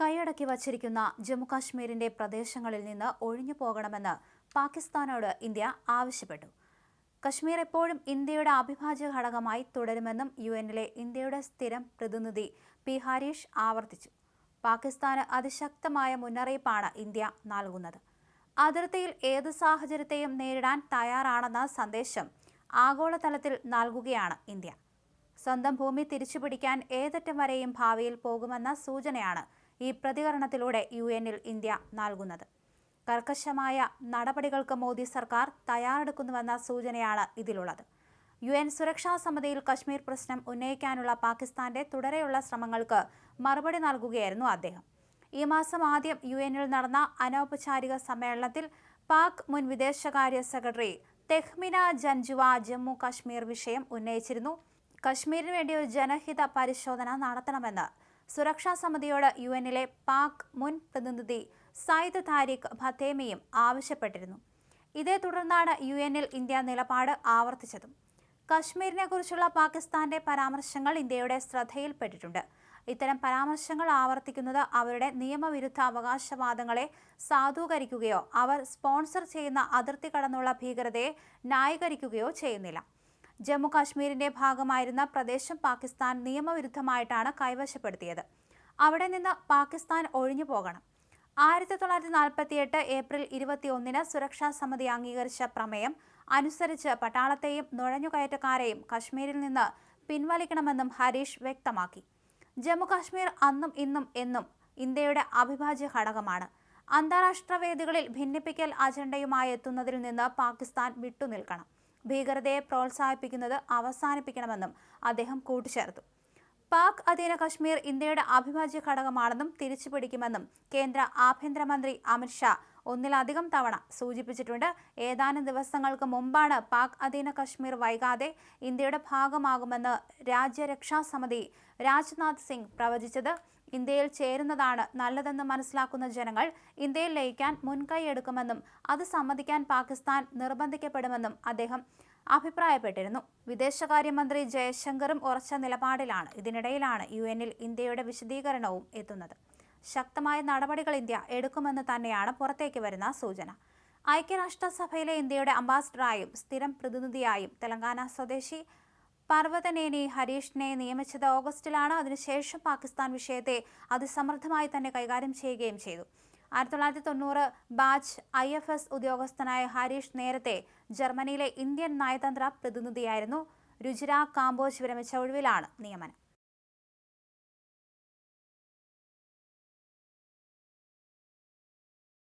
കൈയടക്കി വച്ചിരിക്കുന്ന ജമ്മുകാശ്മീരിന്റെ പ്രദേശങ്ങളിൽ നിന്ന് ഒഴിഞ്ഞു പോകണമെന്ന് പാകിസ്ഥാനോട് ഇന്ത്യ ആവശ്യപ്പെട്ടു. കശ്മീർ എപ്പോഴും ഇന്ത്യയുടെ അവിഭാജ്യ ഘടകമായി തുടരുമെന്നും യു എന്നിലെ ഇന്ത്യയുടെ സ്ഥിരം പ്രതിനിധി പി. ഹരീഷ് ആവർത്തിച്ചു. പാകിസ്ഥാന് അതിശക്തമായ മുന്നറിയിപ്പാണ് ഇന്ത്യ നൽകുന്നത്. അതിർത്തിയിൽ ഏത് സാഹചര്യത്തെയും നേരിടാൻ തയ്യാറാണെന്ന സന്ദേശം ആഗോളതലത്തിൽ നൽകുകയാണ് ഇന്ത്യ. സ്വന്തം ഭൂമി തിരിച്ചുപിടിക്കാൻ ഏതറ്റം വരെയും ഭാവിയിൽ പോകുമെന്ന സൂചനയാണ് ഈ പ്രതികരണത്തിലൂടെ യു എനിൽ ഇന്ത്യ നൽകുന്നത്. കർക്കശമായ നടപടികൾക്ക് മോദി സർക്കാർ തയ്യാറെടുക്കുന്നുവെന്ന സൂചനയാണ് ഇതിലുള്ളത്. യു എൻ സുരക്ഷാ സമിതിയിൽ കശ്മീർ പ്രശ്നം ഉന്നയിക്കാനുള്ള പാകിസ്ഥാന്റെ തുടരെയുള്ള ശ്രമങ്ങൾക്ക് മറുപടി നൽകുകയായിരുന്നു അദ്ദേഹം. ഈ മാസം ആദ്യം യു എനിൽ നടന്ന അനൗപചാരിക സമ്മേളനത്തിൽ പാക് മുൻ വിദേശകാര്യ സെക്രട്ടറി തെഹ്മിന ജൻജുവ ജമ്മു കശ്മീർ വിഷയം ഉന്നയിച്ചിരുന്നു. കശ്മീരിന് വേണ്ടി ഒരു ജനഹിത പരിശോധന നടത്തണമെന്ന് സുരക്ഷാ സമിതിയോട് യു എന്നിലെ പാക് മുൻ പ്രതിനിധി സയ്യിദ് താരിഖ് ഭത്തേമയും ആവശ്യപ്പെട്ടിരുന്നു. ഇതേ തുടർന്നാണ് യു എന്നിൽ ഇന്ത്യ നിലപാട് ആവർത്തിച്ചതും. കശ്മീരിനെ കുറിച്ചുള്ള പാകിസ്ഥാന്റെ പരാമർശങ്ങൾ ഇന്ത്യയുടെ ശ്രദ്ധയിൽപ്പെട്ടിട്ടുണ്ട്. ഇത്തരം പരാമർശങ്ങൾ ആവർത്തിക്കുന്നത് അവരുടെ നിയമവിരുദ്ധ അവകാശവാദങ്ങളെ സാധൂകരിക്കുകയോ അവർ സ്പോൺസർ ചെയ്യുന്ന അതിർത്തി കടന്നുള്ള ഭീകരതയെ ന്യായീകരിക്കുകയോ ചെയ്യുന്നില്ല. ജമ്മു കാശ്മീരിന്റെ ഭാഗമായിരുന്ന പ്രദേശം പാകിസ്ഥാൻ നിയമവിരുദ്ധമായിട്ടാണ് കൈവശപ്പെടുത്തിയത്. അവിടെ നിന്ന് പാകിസ്ഥാൻ ഒഴിഞ്ഞു പോകണം. ആയിരത്തി തൊള്ളായിരത്തി നാൽപ്പത്തി എട്ട് ഏപ്രിൽ ഇരുപത്തി ഒന്നിന് സുരക്ഷാ സമിതി അംഗീകരിച്ച പ്രമേയം അനുസരിച്ച് പട്ടാളത്തെയും നുഴഞ്ഞുകയറ്റക്കാരെയും കശ്മീരിൽ നിന്ന് പിൻവലിക്കണമെന്നും ഹരീഷ് വ്യക്തമാക്കി. ജമ്മുകാശ്മീർ അന്നും ഇന്നും എന്നും ഇന്ത്യയുടെ അവിഭാജ്യ ഘടകമാണ്. അന്താരാഷ്ട്ര വേദികളിൽ ഭിന്നിപ്പിക്കൽ അജണ്ടയുമായി എത്തുന്നതിൽ നിന്ന് പാകിസ്ഥാൻ വിട്ടുനിൽക്കണം. ഭീകരതയെ പ്രോത്സാഹിപ്പിക്കുന്നത് അവസാനിപ്പിക്കണമെന്നും അദ്ദേഹം കൂട്ടിച്ചേർത്തു. പാക് അധീന കശ്മീർ ഇന്ത്യയുടെ അവിഭാജ്യ ഘടകമാണെന്നും തിരിച്ചുപിടിക്കുമെന്നും കേന്ദ്ര ആഭ്യന്തരമന്ത്രി അമിത്ഷാ ഒന്നിലധികം തവണ സൂചിപ്പിച്ചിട്ടുണ്ട്. ഏതാനും ദിവസങ്ങൾക്ക് മുമ്പാണ് പാക് അധീന കശ്മീർ വൈകാതെ ഇന്ത്യയുടെ ഭാഗമാകുമെന്ന് രാജ്യരക്ഷാ സമിതി രാജ്നാഥ് സിംഗ് പ്രവചിച്ചത്. ഇന്ത്യയിൽ ചേരുന്നതാണ് നല്ലതെന്ന് മനസ്സിലാക്കുന്ന ജനങ്ങൾ ഇന്ത്യയിൽ ലയിക്കാൻ മുൻകൈ എടുക്കുമെന്നും അത് സമ്മതിക്കാൻ പാകിസ്ഥാൻ നിർബന്ധിക്കപ്പെടുമെന്നും അദ്ദേഹം അഭിപ്രായപ്പെട്ടിരുന്നു. വിദേശകാര്യമന്ത്രി ജയശങ്കറും ഉറച്ച നിലപാടിലാണ് ഇതിനിടയിലാണ് യു എന്നിൽ ഇന്ത്യയുടെ വിശദീകരണവും എത്തുന്നത്. ശക്തമായ നടപടികൾ ഇന്ത്യ എടുക്കുമെന്ന് തന്നെയാണ് പുറത്തേക്ക് വരുന്ന സൂചന. ഐക്യരാഷ്ട്രസഭയിലെ ഇന്ത്യയുടെ അംബാസിഡറായും സ്ഥിരം പ്രതിനിധിയായും തെലങ്കാന സ്വദേശി പർവതനേനി ഹരീഷിനെ നിയമിച്ചത് ഓഗസ്റ്റിലാണ്. അതിനുശേഷം പാകിസ്ഥാൻ വിഷയത്തെ അതിസമർത്ഥമായി തന്നെ കൈകാര്യം ചെയ്യുകയും ചെയ്തു. ആയിരത്തി തൊള്ളായിരത്തി തൊണ്ണൂറ് ബാച്ച് ഐ എഫ് എസ് ഉദ്യോഗസ്ഥനായ ഹരീഷ് നേരത്തെ ജർമ്മനിയിലെ ഇന്ത്യൻ നയതന്ത്ര പ്രതിനിധിയായിരുന്നു. രുചിര കാംബോജ് വിരമിച്ച ഒഴിവിലാണ് നിയമനം.